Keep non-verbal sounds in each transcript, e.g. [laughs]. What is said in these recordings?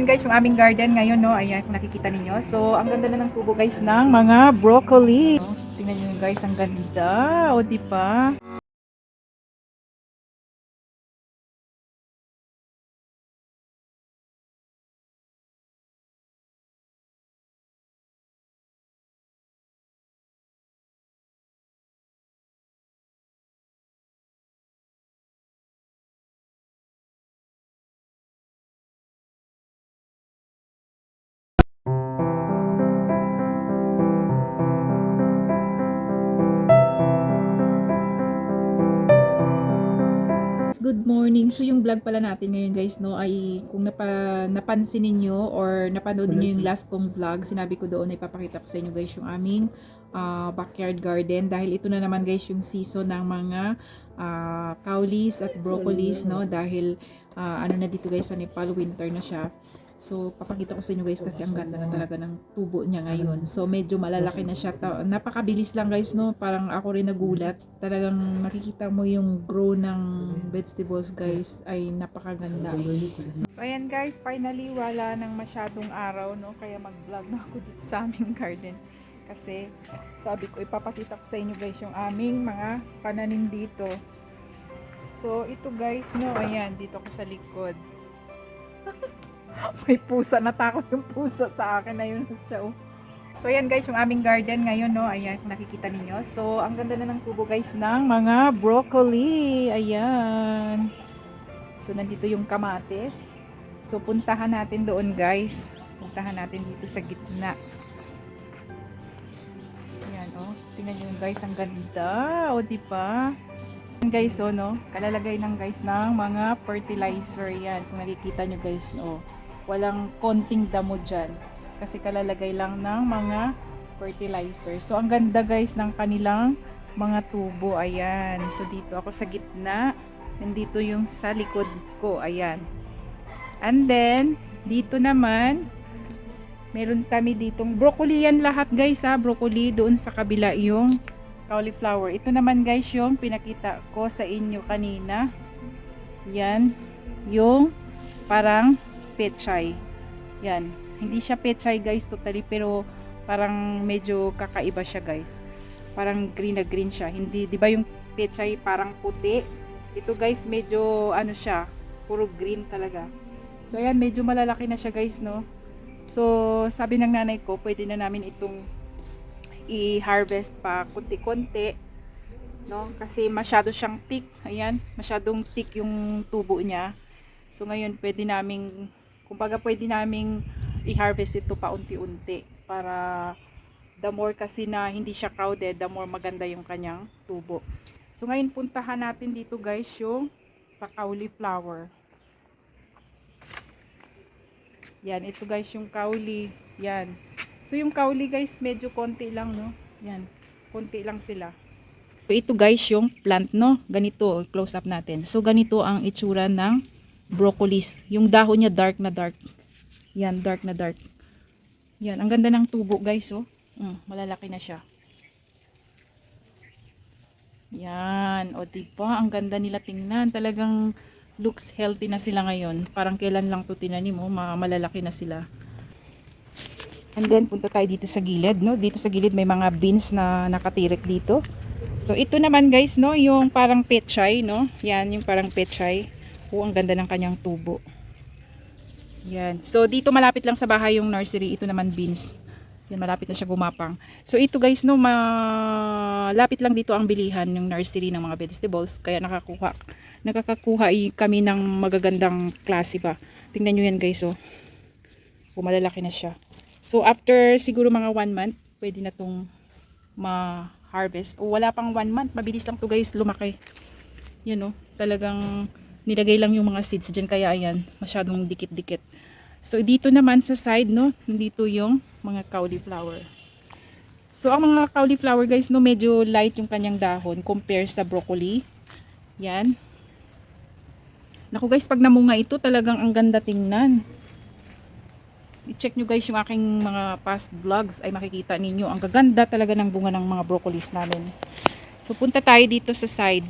ayan guys, yung aming garden ngayon, no? Ayan, kung nakikita ninyo. So, ang ganda na ng tubo guys ng mga broccoli. Tingnan nyo guys, ang ganda. O, di ba? Good morning. So yung vlog pala natin ngayon guys no ay kung napa, napansin niyo or napanood niyo yung last kong vlog, sinabi ko doon ay papakita ko sa inyo guys yung aming ah, backyard garden dahil ito na naman guys yung season ng mga ah, caulis at broccolis no dahil ah, ano na dito guys sa Nepal winter na siya. So, papakita ko sa inyo guys kasi ang ganda na talaga ng tubo niya ngayon. So, medyo malalaki na siya. Napakabilis lang guys, no? Parang ako rin nagulat. Talagang makikita mo yung grow ng vegetables guys ay napakaganda. So, ayan guys, finally wala nang masyadong araw, no? Kaya mag-vlog na ako dito sa aming garden. Kasi sabi ko, ipapakita ko sa inyo guys yung aming mga pananim dito. So, ito guys, no? Ayan, dito ko sa likod. [laughs] May pusa, natakot yung pusa sa akin na yun siya. Oh. So ayan guys, yung aming garden ngayon, no? Ayan, nakikita ninyo. So, ang ganda na ng tubo guys ng mga broccoli. Ayan. So, nandito yung kamatis. So, puntahan natin doon guys. Puntahan natin dito sa gitna. Ayan, oh. Tingnan nyo guys, ang ganda. O, di ba? Guys, oh, no? Kalalagay ng guys ng mga fertilizer. Yan, kung nakikita nyo guys, no? Walang konting damo dyan. Kasi kalalagay lang ng mga fertilizer. So, ang ganda guys ng kanilang mga tubo. Ayan. So, dito ako sa gitna. Nandito yung sa likod ko. Ayan. And then, dito naman, meron kami ditong broccoli yan lahat guys ha. Broccoli doon sa kabila yung cauliflower. Ito naman guys yung pinakita ko sa inyo kanina. Yan. Yung parang pechay. Yan. Hindi siya pechay guys totally pero parang medyo kakaiba siya guys. Parang green na green siya. Hindi, di ba yung pechay parang puti? Ito guys medyo ano siya, puro green talaga. So ayan, medyo malalaki na siya guys no. So sabi ng nanay ko, pwede na namin itong i-harvest pa konti-konti no kasi masyado siyang thick ayan masyadong thick yung tubo niya so ngayon pwede naming kumbaga pwede naming i-harvest ito pa unti-unti para the more kasi na hindi siya crowded the more maganda yung kanyang tubo so ngayon puntahan natin dito guys yung sa cauliflower yan ito guys yung kauli yan So yung kauli guys, medyo konti lang no. Yan, konti lang sila. So ito guys yung plant no. Ganito, close up natin. So ganito ang itsura ng broccolis. Yung dahon niya dark na dark. Yan, dark na dark. Yan, ang ganda ng tubo guys oh. Mm, malalaki na siya. Yan, o diba, ang ganda nila tingnan. Talagang looks healthy na sila ngayon. Parang kailan lang to tinanim ma- malalaki na sila. And then, punta tayo dito sa gilid, no? Dito sa gilid may mga beans na nakatirik dito. So, ito naman guys, no? Yung parang pechay, no? Yan, yung parang pechay. Oh, ang ganda ng kanyang tubo. Yan. So, dito malapit lang sa bahay yung nursery. Ito naman beans. Yan, malapit na siya gumapang. So, ito guys, no? Malapit lang dito ang bilihan yung nursery ng mga vegetables. Kaya nakakuha, nakakakuha kami ng magagandang klase ba. Tingnan nyo yan guys, oh. Oh, malalaki na siya. So, after siguro mga one month, pwede na tong ma-harvest. O wala pang one month, mabilis lang to guys lumaki. Yan o, talagang nilagay lang yung mga seeds dyan. Kaya ayan, masyadong dikit-dikit. So, dito naman sa side, no, dito yung mga cauliflower. So, ang mga cauliflower guys, no, medyo light yung kanyang dahon compare sa broccoli. Yan. Naku guys, pag namunga ito, talagang ang ganda tingnan i-check nyo guys yung aking mga past vlogs ay makikita ninyo ang gaganda talaga ng bunga ng mga broccolis namin so punta tayo dito sa side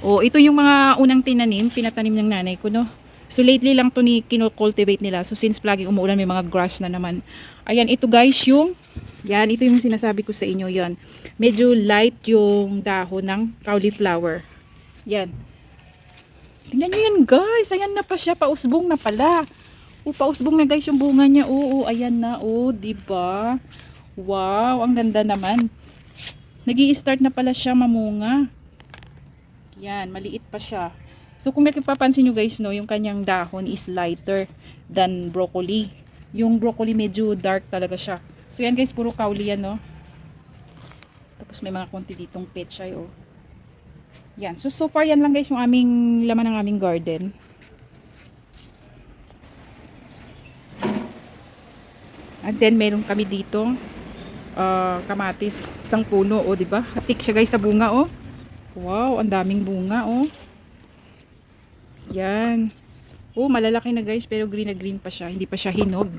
o ito yung mga unang tinanim pinatanim ng nanay ko no So lately lang to ni kino-cultivate nila. So since laging umuulan may mga grass na naman. Ayan, ito guys yung yan, ito yung sinasabi ko sa inyo yan. Medyo light yung dahon ng cauliflower. Yan. Tingnan nyo yan guys. Ayan na pa siya. Pausbong na pala. O, pausbong na guys yung bunga niya. Oo, ayan na. O, diba? Wow, ang ganda naman. nag start na pala siya mamunga. Yan, maliit pa siya. So kung nakipapansin nyo guys, no, yung kanyang dahon is lighter than broccoli. Yung broccoli medyo dark talaga siya. So yan guys, puro kauli yan, no. Tapos may mga konti ditong pechay, oh. Yan. So, so far yan lang guys yung aming laman ng aming garden. And then meron kami dito uh, kamatis, isang puno, oh, 'di ba? Hatik siya guys sa bunga, oh. Wow, ang daming bunga, oh. Yan. Oh, malalaki na guys, pero green na green pa siya. Hindi pa siya hinog.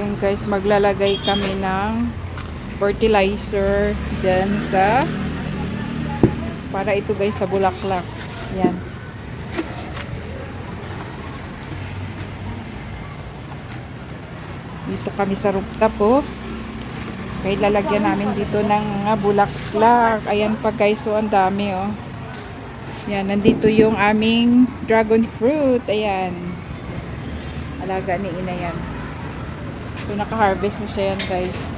Yun guys, maglalagay kami ng fertilizer dyan sa para ito guys sa bulaklak. Yan. Dito kami sa rooftop oh. Kaya lalagyan namin dito ng bulaklak. Ayan pa guys, so ang dami oh. Yan, nandito yung aming dragon fruit. Ayan. Alaga ni ina yan. So, naka-harvest na siya yan, guys.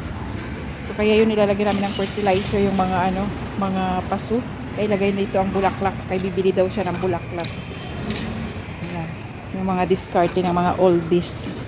So, kaya yun nilalagay namin ng fertilizer yung mga ano, mga paso. Kaya ilagay nito ang bulaklak. Kaya bibili daw siya ng bulaklak. Ayan. Yung mga discarding ng mga oldies.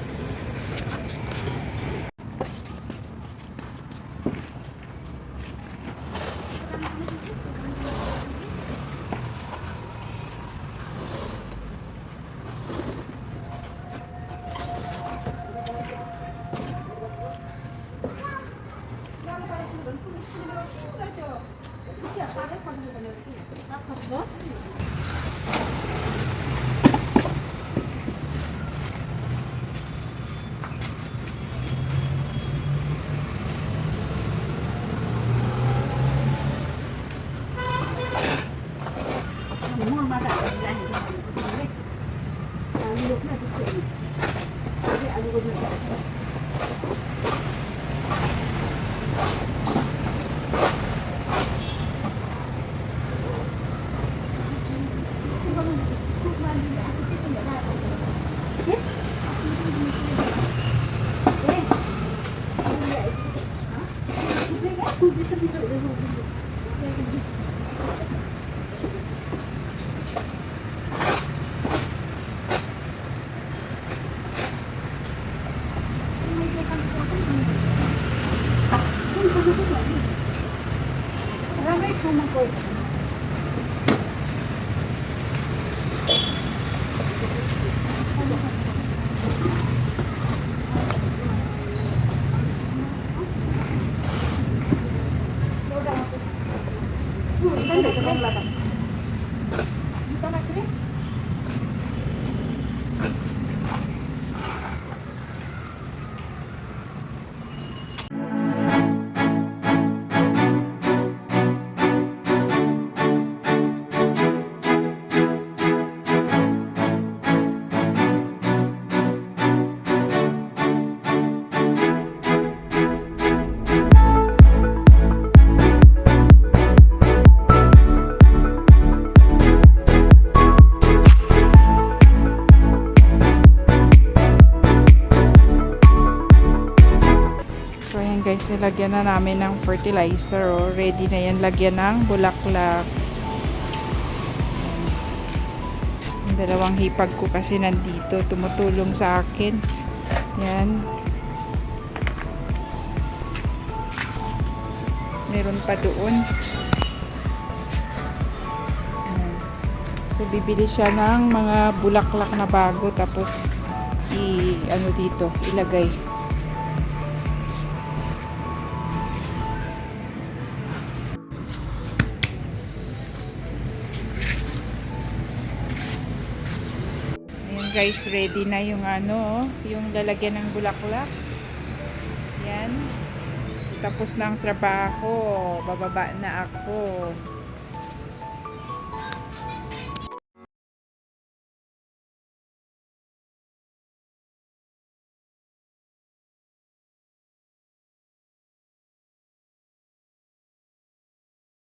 Tapos ba? Ano mo mata ang lahi sa mga Ang look na gusto ko. Kasi ang look na gusto ko. Ramai kamu kau. Nilagyan na namin ng fertilizer. Oh. Ready na yan lagyan ng bulaklak. Yung dalawang hipag ko kasi nandito. Tumutulong sa akin. Yan. Meron pa doon. So bibili siya ng mga bulaklak na bago tapos i ano dito, ilagay. Guys, ready na yung ano, yung lalagyan ng bulaklak. Yan. So, tapos na ang trabaho. Bababa na ako.